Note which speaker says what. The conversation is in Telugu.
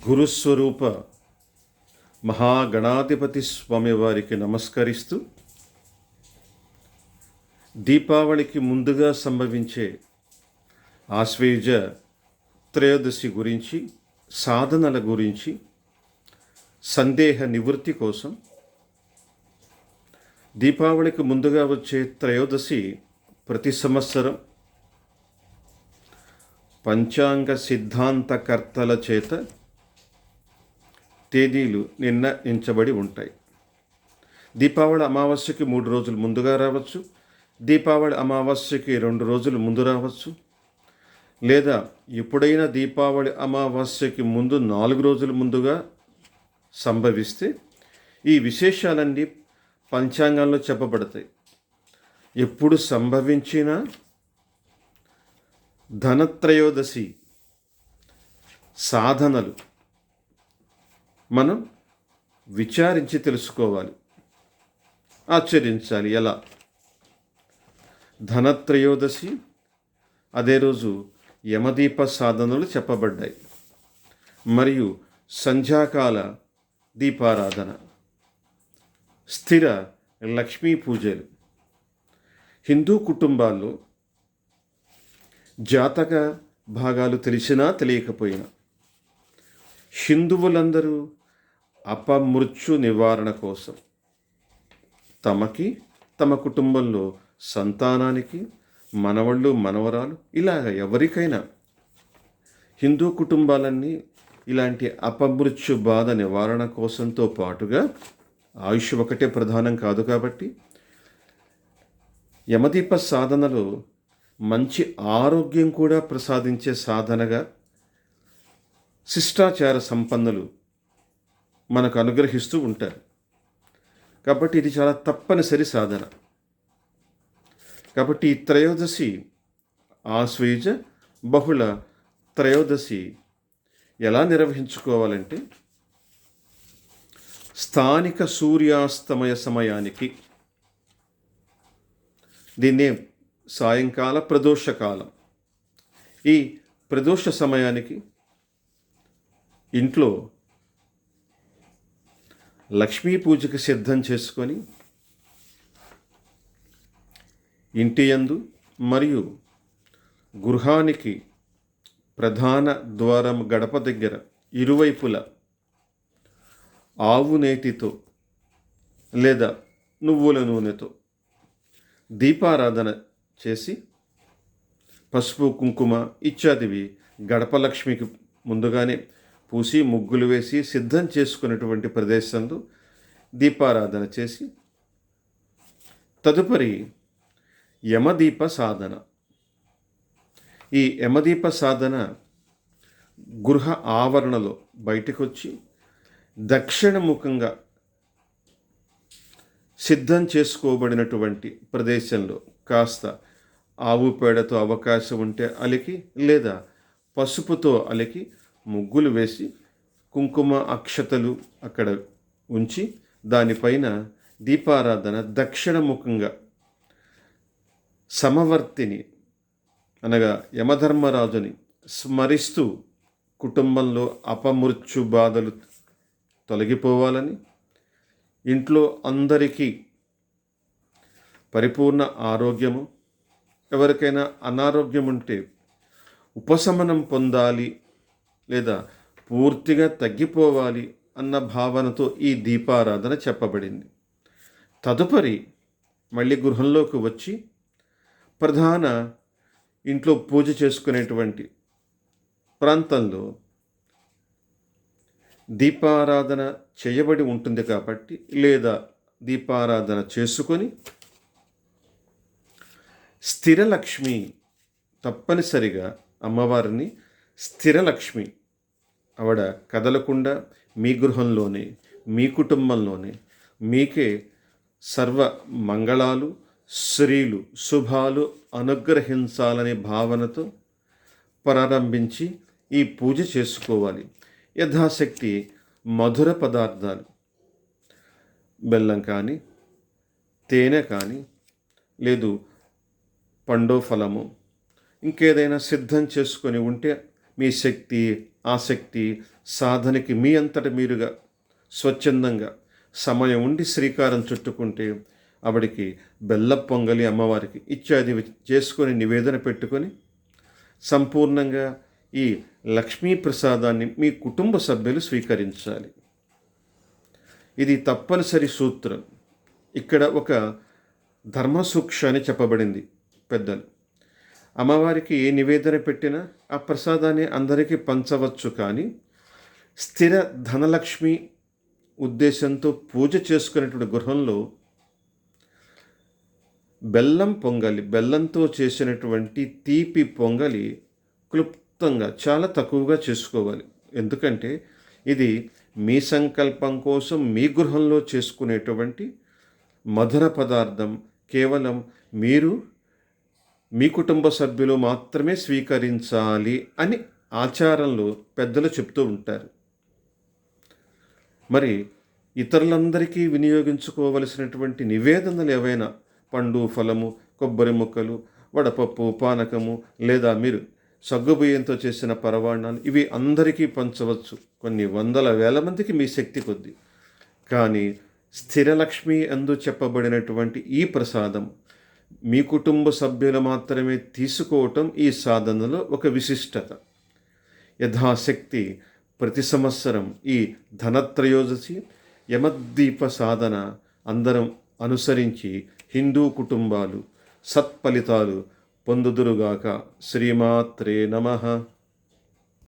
Speaker 1: గురుస్వరూప మహాగణాధిపతి స్వామి వారికి నమస్కరిస్తూ దీపావళికి ముందుగా సంభవించే ఆశ్వేజ త్రయోదశి గురించి సాధనల గురించి సందేహ నివృత్తి కోసం దీపావళికి ముందుగా వచ్చే త్రయోదశి ప్రతి సంవత్సరం పంచాంగ సిద్ధాంతకర్తల చేత తేదీలు నిర్ణయించబడి ఉంటాయి. దీపావళి అమావాస్యకి మూడు రోజులు ముందుగా రావచ్చు. దీపావళి అమావాస్యకి రెండు రోజులు ముందు రావచ్చు. లేదా ఎప్పుడైనా దీపావళి అమావాస్యకి ముందు నాలుగు రోజుల ముందుగా సంభవిస్తే ఈ విశేషాలన్నీ పంచాంగంలో చెప్పబడతాయి. ఎప్పుడు సంభవించినా ధనత్రయోదశి సాధనలు మనం విచారించి తెలుసుకోవాలి. ఆచరించాలి ఎలా? ధనత్రయోదశి అదే రోజు యమదీప సాధనలు చెప్పబడ్డాయి. మరియు సంధ్యాకాల దీపారాధన. స్థిర లక్ష్మీ పూజలు. హిందూ కుటుంబాల్లో జాతక భాగాలు తెలిసినా తెలియకపోయినా హిందువులందరూ అపమృత్యు నివారణ కోసం తమకి తమ కుటుంబంలో సంతానానికి మనవళ్ళు మనవరాలు ఇలాగ ఎవరికైనా హిందూ కుటుంబాలన్నీ ఇలాంటి అపమృత్యు బాధ నివారణ కోసంతో పాటుగా ఆయుష్ ఒకటే ప్రధానం కాదు కాబట్టి యమదీప సాధనలో మంచి ఆరోగ్యం కూడా ప్రసాదించే సాధనగా శిష్టాచార సంపన్నులు మనకు అనుగ్రహిస్తూ ఉంటారు. కాబట్టి ఇది చాలా తప్పనిసరి సాధన. కాబట్టి ఈ త్రయోదశి ఆశ్వేజ బహుళ త్రయోదశి ఎలా నిర్వహించుకోవాలంటే స్థానిక సూర్యాస్తమయ సమయానికి దీన్నే సాయంకాల ప్రదోషకాలం. ఈ ప్రదోష సమయానికి ఇంట్లో లక్ష్మీ పూజకు సిద్ధం చేసుకొని ఇంటి యందు మరియు గృహానికి ప్రధాన ద్వారం గడప దగ్గర ఇరువైపుల ఆవు నేతితో లేదా నువ్వుల నూనెతో దీపారాధన చేసి పసుపు కుంకుమ ఇత్యాదివి గడప లక్ష్మికి ముందుగానే పూసి ముగ్గులు వేసి సిద్ధం చేసుకున్నటువంటి ప్రదేశంలో దీపారాధన చేసి తదుపరి యమదీప సాధన. ఈ యమదీప సాధన గృహ ఆవరణలో బయటకు వచ్చి దక్షిణముఖంగా సిద్ధం చేసుకోబడినటువంటి ప్రదేశంలో కాస్త ఆవు పేడతో అవకాశం ఉంటే అలికి లేదా పసుపుతో అలికి ముగ్గులు వేసి కుంకుమ అక్షతలు అక్కడ ఉంచి దానిపైన దీపారాధన దక్షిణముఖంగా సమవర్తిని అనగా యమధర్మరాజుని స్మరిస్తూ కుటుంబంలో అపమృత్యు బాధలు తొలగిపోవాలని ఇంట్లో అందరికీ పరిపూర్ణ ఆరోగ్యము ఎవరికైనా అనారోగ్యం ఉంటే ఉపశమనం పొందాలి లేదా పూర్తిగా తగ్గిపోవాలి అన్న భావనతో ఈ దీపారాధన చెప్పబడింది. తదుపరి మళ్ళీ గృహంలోకి వచ్చి ప్రధాన ఇంట్లో పూజ చేసుకునేటువంటి ప్రాంతంలో దీపారాధన చేయబడి ఉంటుంది కాబట్టి లేదా దీపారాధన చేసుకొని స్థిరలక్ష్మి తప్పనిసరిగా అమ్మవారిని స్థిరలక్ష్మి ఆవిడ కదలకుండా మీ గృహంలోనే మీ కుటుంబంలోనే మీకే సర్వ మంగళాలు శ్రీలు శుభాలు అనుగ్రహించాలనే భావనతో ప్రారంభించి ఈ పూజ చేసుకోవాలి. యథాశక్తి మధుర పదార్థాలు. బెల్లం కానీ తేనె కానీ లేదు పండో ఫలము ఇంకేదైనా సిద్ధం చేసుకొని ఉంటే మీ శక్తి ఆసక్తి సాధనకి మీ అంతట మీరుగా స్వచ్ఛందంగా సమయం ఉండి శ్రీకారం చుట్టుకుంటే ఆవిడికి బెల్ల పొంగలి అమ్మవారికి ఇత్యాది చేసుకొని నివేదన పెట్టుకొని సంపూర్ణంగా ఈ లక్ష్మీ ప్రసాదాన్ని మీ కుటుంబ సభ్యులు స్వీకరించాలి. ఇది తప్పనిసరి సూత్రం. ఇక్కడ ఒక ధర్మసూక్ష అని చెప్పబడింది పెద్దలు. అమ్మవారికి ఏ నివేదన పెట్టినా ఆ ప్రసాదాన్ని అందరికీ పంచవచ్చు కానీ స్థిర ధనలక్ష్మి ఉద్దేశంతో పూజ చేసుకునేటువంటి గృహంలో బెల్లం పొంగలి బెల్లంతో చేసినటువంటి తీపి పొంగలి క్లుప్తంగా చాలా తక్కువగా చేసుకోవాలి. ఎందుకంటే ఇది మీ సంకల్పం కోసం మీ గృహంలో చేసుకునేటువంటి మధుర పదార్థం. కేవలం మీరు మీ కుటుంబ సభ్యులు మాత్రమే స్వీకరించాలి అని ఆచారంలో పెద్దలు చెప్తూ ఉంటారు. మరి ఇతరులందరికీ వినియోగించుకోవలసినటువంటి నివేదనలు ఏవైనా? పండు ఫలము కొబ్బరి ముక్కలు వడపప్పు పానకము లేదా మీరు సగ్గుబియ్యంతో చేసిన పరవాణాలు ఇవి అందరికీ పంచవచ్చు. కొన్ని వందల వేల మందికి మీ శక్తి కొద్ది. కానీ స్థిరలక్ష్మి అందు చెప్పబడినటువంటి ఈ ప్రసాదం మీ కుటుంబ సభ్యులు మాత్రమే తీసుకోవటం ఈ సాధనలో ఒక విశిష్టత. యథాశక్తి ప్రతి సంవత్సరం ఈ ధనత్రయోదశి యమద్దీప సాధన అందరం అనుసరించి హిందూ కుటుంబాలు సత్ఫలితాలు పొందుదురుగాక. శ్రీమాత్రే నమః.